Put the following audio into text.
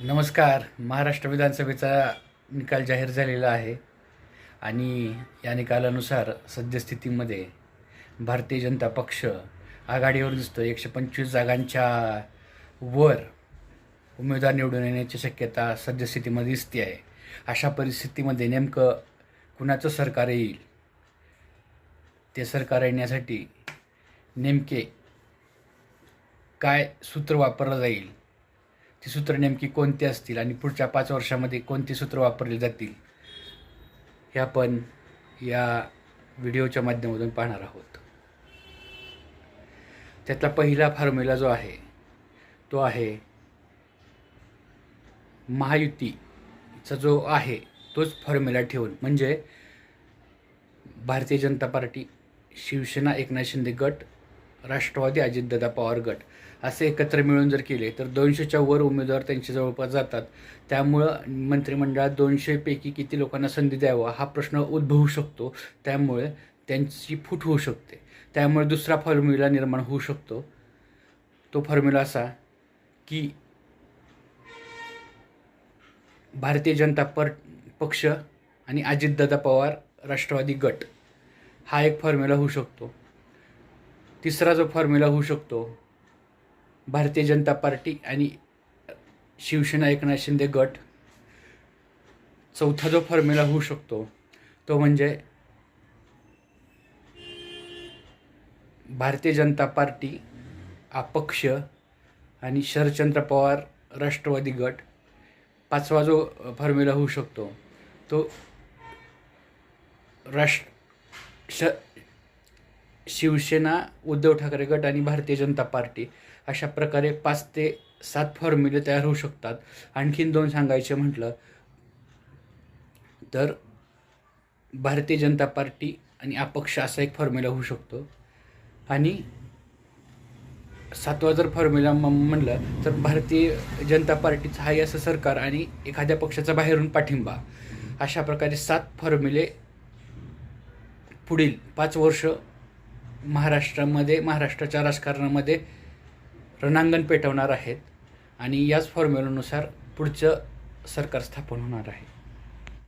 नमस्कार. महाराष्ट्र विधानसभेचा निकाल जाहीर झालेला आहे आणि या निकालानुसार सद्यस्थितीमध्ये भारतीय जनता पक्ष आघाडीवर दिसतो एकशे पंचवीस जागांच्या वर उमेदवार निवडून येण्याची शक्यता सद्यस्थितीमध्ये दिसते आहे अशा परिस्थितीमध्ये नेमकं कुणाचं सरकार येईल? ते सरकार येण्यासाठी नेमके काय सूत्र वापरलं जाईल? ती सूत्र नेमकी कोणती असतील आणि पुढच्या पाच वर्षामध्ये कोणती सूत्र वापरली जातील हे आपण या व्हिडिओच्या माध्यमातून पाहणार आहोत. त्यातला पहिला फॉर्म्युला जो आहे तो आहे महायुतीचा जो आहे तोच फॉर्म्युला ठेवून म्हणजे भारतीय जनता पार्टी शिवसेना एकनाथ शिंदे गट राष्ट्रवादी अजितदादा पवार गट असे एकत्र मिळून जर केले तर दोनशेच्या वर उमेदवार त्यांच्या जवळपास जातात. त्यामुळं मंत्रिमंडळात दोनशेपैकी किती लोकांना संधी द्यावा हा प्रश्न उद्भवू शकतो. त्यामुळे त्यांची फूट होऊ शकते. त्यामुळे दुसरा फॉर्म्युला निर्माण होऊ शकतो. तो फॉर्म्युला असा की भारतीय जनता पर पक्ष आणि अजितदादा पवार राष्ट्रवादी गट हा एक फॉर्म्युला होऊ शकतो. तिसरा जो फॉर्म्युला होऊ शकतो भारतीय जनता पार्टी आणि शिवसेना एकनाथ शिंदे गट चौथा जो फॉर्म्युला होऊ शकतो तो म्हणजे भारतीय जनता पार्टी अपक्ष आणि शरदचंद्र पवार राष्ट्रवादी गट पाचवा जो फॉर्म्युला होऊ शकतो तो राष्ट्र श शिवसेना उद्धव ठाकरे गट आणि भारतीय जनता पार्टी अशा प्रकारे पाच ते सात फॉर्म्युले तयार होऊ शकतात. आणखीन दोन सांगायचे म्हटलं तर भारतीय जनता पार्टी आणि अपक्ष असा एक फॉर्म्युला होऊ शकतो. आणि सातवा जर फॉर्म्युला म्हणलं तर भारतीय जनता पार्टीचं हाय असं सरकार आणि एखाद्या पक्षाचा बाहेरून पाठिंबा अशा प्रकारे सात फॉर्म्युले पुढील पाच वर्ष महाराष्ट्रामध्ये महाराष्ट्राच्या राजकारणामध्ये रणांगण पेटवणार आहेत आणि याच फॉर्म्युलानुसार पुढचं सरकार स्थापन होणार आहे.